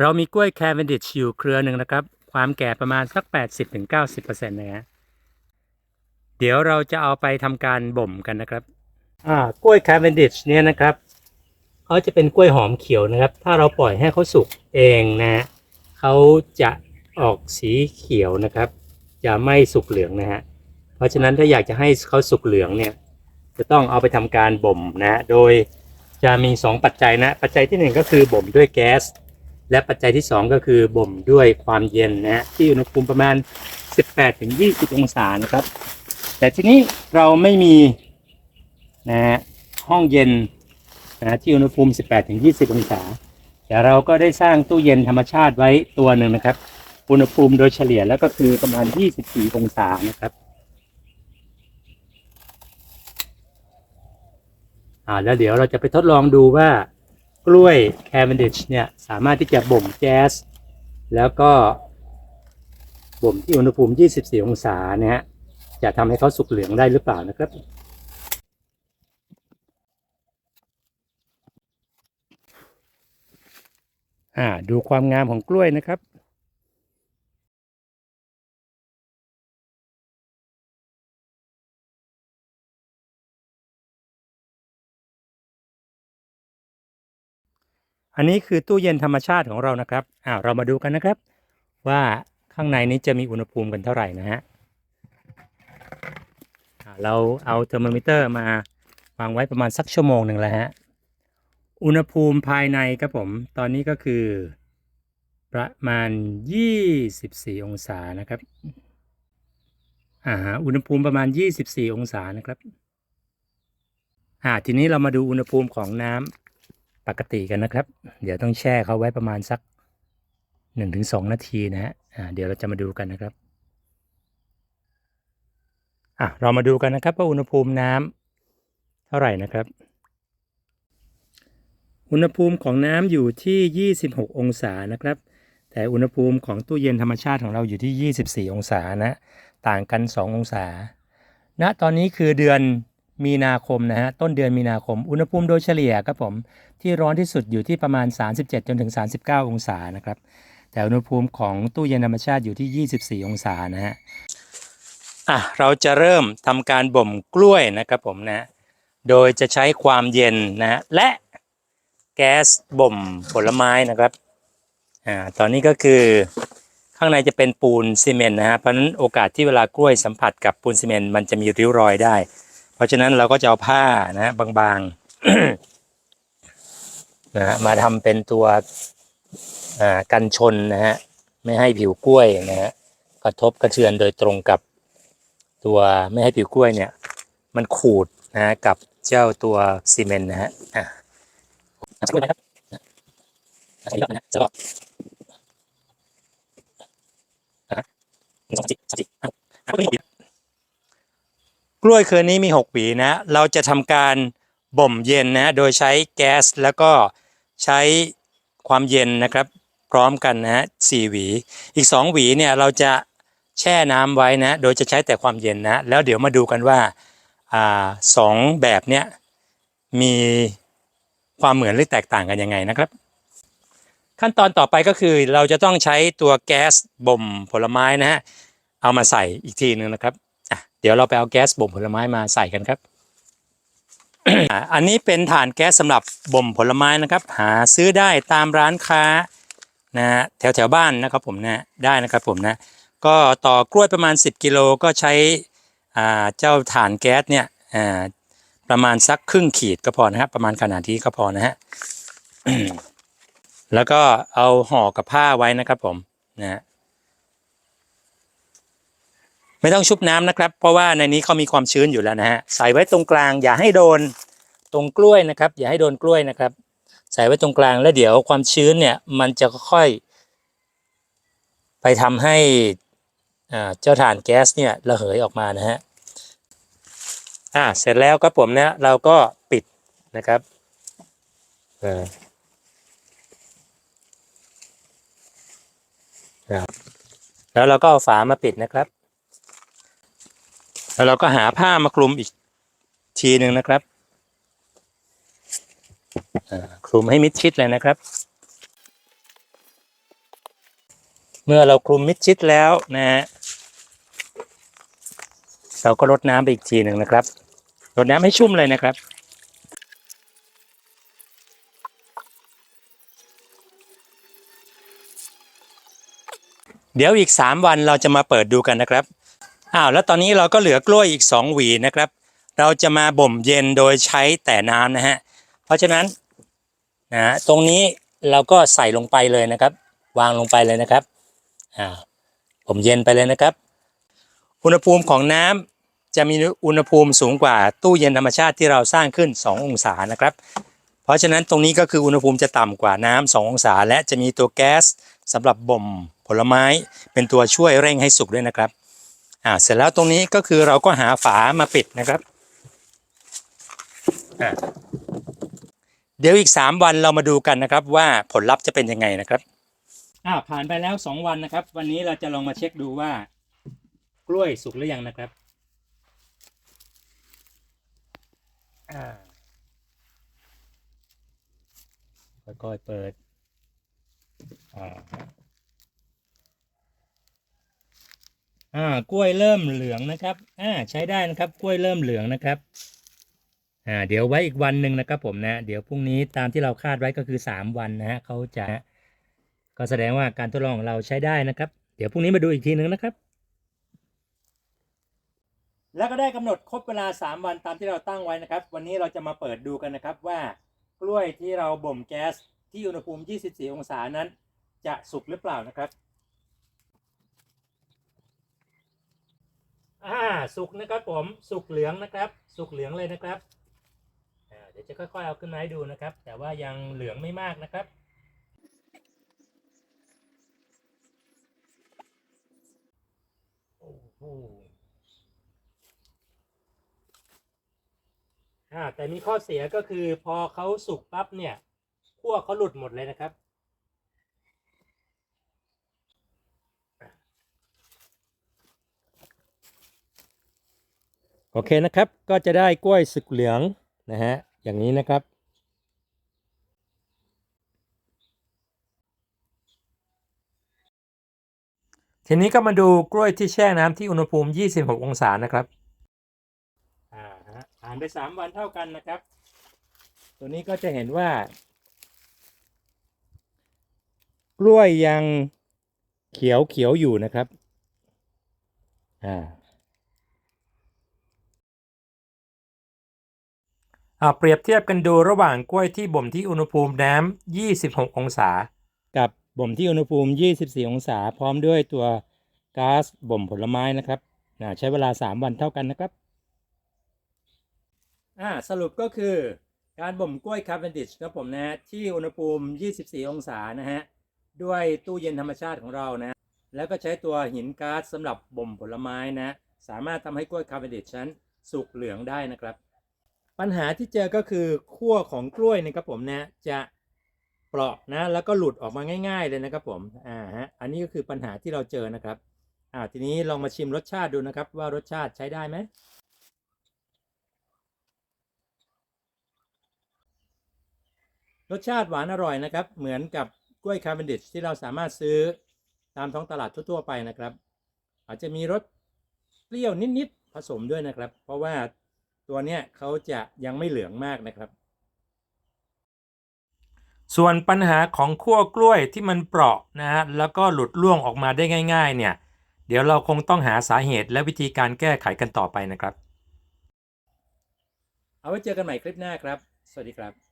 เรามีกล้วยแค v e n d i s h อยู่เครือหนึ่งนะครับ ความแก่ประมาณสัก 80-90%นะฮะเดี๋ยวเราจะเอาไปทำการบ่มกันนะครับ อ่ากล้วยแค v e n d i s h เนี่ยนะครับเขาจะเป็นกล้วยหอมเขียวนะครับ ถ้าเราปล่อยให้เขาสุกเองนะเขาจะออกสีเขียวนะครับ จะไม่สุกเหลืองนะฮะเพราะฉะนั้นถ้าอยากจะให้เขาสุกเหลืองเนี่ย จะต้องเอาไปทำการบ่มนะ โดยจะมี 2 ปัจจัยนะ ปัจจัยทีหนึ่1 ก็คือบ่มด้วยแก๊ส และปัจจัยที่ 2 ก็คือบ่มด้วยความเย็นนะฮะที่อุณหภูมิประมาณ 18-20 องศานะครับ แต่ที่นี้เราไม่มีนะฮะห้องเย็นนะที่อุณหภูมิ 18-20 องศา แต่เราก็ได้สร้างตู้เย็นธรรมชาติไว้ตัวหนึ่งนะครับ อุณหภูมิโดยเฉลี่ยแล้วก็คือประมาณ 24 องศานะครับอ่าแล้วเดี๋ยวเราจะไปทดลองดูว่า กล้วย Cavendish เนี่ยสามารถที่จะบ่มแก๊สแล้วก็บ่มที่อุณหภูมิ 24 องศาเนี่ยฮะจะทำให้เขาสุกเหลืองได้หรือเปล่านะครับ อ่า ดูความงามของกล้วยนะครับ อันนี้คือตู้เย็นธรรมชาติของเรานะครับอ้าวเรามาดูกันนะครับ ว่าข้างในนี้จะมีอุณหภูมิกันเท่าไหร่นะฮะเราเอาเทอร์โมมิเตอร์มาวางไว้ประมาณสักชั่วโมงหนึ่งแล้วฮะ อุณหภูมิภายในครับผม ตอนนี้ก็คือ ประมาณ 24 องศานะครับ อ่าฮะอุณหภูมิประมาณ 24 องศานะครับ อ่า ทีนี้เรามาดูอุณหภูมิของน้ำ ปกติกันนะครับ เดี๋ยวต้องแช่เขาไว้ประมาณสักหนึ่งถึงสองนาทีนะฮะเดี๋ยวเราจะมาดูกันนะครับอะเรามาดูกันนะครับว่าอุณหภูมิน้ำเท่าไหร่นะครับ อุณหภูมิของน้ำอยู่ที่ 26 องศานะครับ แต่อุณหภูมิของตู้เย็นธรรมชาติของเราอยู่ที่ 24 องศานะ ต่างกัน 2 องศาณตอนนี้คือเดือน มีนาคมนะฮะต้นเดือนมีนาคม อุณหภูมิโดยเฉลี่ยครับผมที่ร้อนที่สุดอยู่ที่ประมาณ 37จนถึง39 องศานะครับแต่อุณหภูมิของตู้เย็นธรรมชาติอยู่ที่ 24 องศานะฮะอะเราจะเริ่มทำการบ่มกล้วยนะครับผมนะโดยจะใช้ความเย็นนะและแก๊สบ่มผลไม้นะครับอ่าตอนนี้ก็คือข้างในจะเป็นปูนซีเมนต์นะฮะเพราะนั้นโอกาสที่เวลากล้วยสัมผัสกับปูนซีเมนต์มันจะมีริ้วรอยได้ เพราะฉะนั้นเราก็จะเอาผ้านะบางๆนะมาทำเป็นตัวกันชนนะฮะไม่ให้ผิวกล้วยนะฮะกระทบกระเทือนโดยตรงกับตัวไม่ให้ผิวกล้วยเนี่ย มันขูดนะฮะกับเจ้าตัวซีเมนต์นะฮะอะสักครู่นะครับอะสักครู่นะจะก็อะหนึ่งสองสามสี่สามสี่ห้าห้า กล้วยเครือนี้มีหกหวีนะ เราจะทำการบ่มเย็นนะ โดยใช้แก๊สแล้วก็ใช้ความเย็นนะครับ พร้อมกันนะฮะสี่หวี อีกสองหวีเนี่ยเราจะแช่น้ำไว้นะ โดยจะใช้แต่ความเย็นนะ แล้วเดี๋ยวมาดูกันว่าอ่าสองแบบเนี้ยมีความเหมือนหรือแตกต่างกันยังไงนะครับ ขั้นตอนต่อไปก็คือเราจะต้องใช้ตัวแก๊สบ่มผลไม้นะฮะเอามาใส่อีกทีหนึ่งนะครับ เดี๋ยวเราไปเอาแก๊สบ่มผลไม้มาใส่กันครับ อันนี้เป็นฐานแก๊สสำหรับบ่มผลไม้นะครับ หาซื้อได้ตามร้านค้านะฮะแถวแถวบ้านนะครับผมนะได้นะครับผมนะก็ต่อกล้วยประมาณ 10 กิโลก็ใช้อ่าเจ้าถ่านแก๊สเนี่ยอ่าประมาณสักครึ่งขีดก็พอนะครับประมาณขนาดที่ก็พอนะฮะแล้วก็เอาห่อกับผ้าไว้นะครับผมนะฮะ ไม่ต้องชุบน้ำนะครับ เพราะว่าในนี้เขามีความชื้นอยู่แล้วนะฮะใส่ไว้ตรงกลาง อย่าให้โดนตรงกล้วยนะครับ อย่าให้โดนกล้วยนะครับ ใส่ไว้ตรงกลางแล้วเดี๋ยวความชื้นเนี่ยมันจะค่อยๆไปทำให้เจ้าถ่านแก๊สเนี่ยระเหยออกมานะฮะอ่าเสร็จแล้วก็ผมเนี่ยเราก็ปิดนะครับออครับแล้วเราก็เอาฝามาปิดนะครับ แล้วเราก็หาผ้ามาคลุมอีกทีหนึ่งนะครับคลุมให้มิดชิดเลยนะครับ เมื่อเราคลุมมิดชิดแล้วนะฮะเราก็รดน้ำไปอีกทีหนึ่งนะครับรดน้ำให้ชุ่มเลยนะครับเดี๋ยวอีก 3 วันเราจะมาเปิดดูกันนะครับ อ้าวแล้วตอนนี้เราก็เหลือกล้วยอีก 2 หวีนะครับ เราจะมาบ่มเย็นโดยใช้แต่น้ำนะฮะเพราะฉะนั้นนะฮะตรงนี้เราก็ใส่ลงไปเลยนะครับ วางลงไปเลยนะครับอ่าบ่มเย็นไปเลยนะครับ อุณหภูมิของน้ำจะมีอุณหภูมิสูงกว่าตู้เย็นธรรมชาติที่เราสร้างขึ้น 2 องศานะครับ เพราะฉะนั้นตรงนี้ก็คืออุณหภูมิจะต่ำกว่าน้ำ2องศา และจะมีตัวแก๊สสำหรับบ่มผลไม้เป็นตัวช่วยเร่งให้สุกด้วยนะครับ อ่าเสร็จแล้วตรงนี้ก็คือเราก็หาฝามาปิดนะครับอ่าเดี๋ยวอีก 3 วันเรามาดูกันนะครับว่าผลลัพธ์จะเป็นยังไงนะครับอ่าผ่านไปแล้ว 2 วันนะครับ วันนี้เราจะลองมาเช็คดูว่า กล้วยสุกหรือยังนะครับอ่าค่อยๆเปิดอ่า อ่ากล้วยเริ่มเหลืองนะครับอ่าใช้ได้นะครับกล้วยเริ่มเหลืองนะครับอ่าเดี๋ยวไว้อีกวันหนึ่งนะครับผมนะ เดี๋ยวพรุ่งนี้ตามที่เราคาดไว้ก็คือสามวันนะฮะเขาจะก็แสดงว่าการทดลองของเราใช้ได้นะครับ เดี๋ยวพรุ่งนี้มาดูอีกทีหนึ่งนะครับ แล้วก็ได้กำหนดครบเวลา 3 วันตามที่เราตั้งไว้นะครับ วันนี้เราจะมาเปิดดูกันนะครับว่ากล้วยที่เราบ่มแก๊สที่อุณหภูมิ 24 องศานั้น จะสุกหรือเปล่านะครับ อ่าสุกนะครับผมสุกเหลืองนะครับ สุกเหลืองเลยนะครับเดี๋ยวจะค่อยๆเอาขึ้นมาให้ดูนะครับ แต่ว่ายังเหลืองไม่มากนะครับโอ้โหอ่าแต่มีข้อเสียก็คือพอเขาสุกปั๊บเนี่ยขั้วเขาหลุดหมดเลยนะครับ โอเคนะครับ ก็จะได้กล้วยสุกเหลืองนะฮะ อย่างนี้นะครับ ทีนี้ก็มาดูกล้วยที่แช่น้ำที่อุณหภูมิ 26 องศานะครับอ่าฮะผ่านไปสามวันเท่ากันนะครับ ตัวนี้ก็จะเห็นว่า กล้วยยังเขียวเขียวอยู่นะครับ อ่า อ่า เปรียบเทียบกันดูระหว่างกล้วยที่บ่มที่อุณหภูมิน้ำ 26 องศา กับบ่มที่อุณหภูมิ 24 องศา พร้อมด้วยตัวก๊าซบ่มผลไม้นะครับอ่าใช้เวลา 3 วันเท่ากันนะครับอ่าสรุปก็คือการบ่มกล้วยคาร์บอนดิชครับผมนะฮะที่อุณหภูมิ 24 องศานะฮะด้วยตู้เย็นธรรมชาติของเรานะ แล้วก็ใช้ตัวหินก๊าซสำหรับบ่มผลไม้นะ สามารถทำให้กล้วยคาร์บอนดิชนั้นสุกเหลืองได้นะครับ ปัญหาที่เจอก็คือขั้วของกล้วยนะครับผมนะจะเปราะนะแล้วก็หลุดออกมาง่าย ๆเลยนะครับผมอ่าฮะอันนี้ก็คือปัญหาที่เราเจอนะครับอ่าทีนี้ลองมาชิมรสชาติดูนะครับ ว่ารสชาติใช้ได้ไหมรสชาติหวานอร่อยนะครับ เหมือนกับกล้วยคาร์บอนดิชที่เราสามารถซื้อตามท้องตลาดทั่วๆไปนะครับ อาจจะมีรสเปรี้ยวนิดๆผสมด้วยนะครับ เพราะว่า ตัวเนี้ยเขาจะยังไม่เหลืองมากนะครับ ส่วนปัญหาของขั้วกล้วยที่มันเปราะนะฮะแล้วก็หลุดร่วงออกมาได้ง่าย ๆ เนี่ย เดี๋ยวเราคงต้องหาสาเหตุและวิธีการแก้ไขกันต่อไปนะครับ เอาไว้เจอกันใหม่คลิปหน้าครับ สวัสดีครับ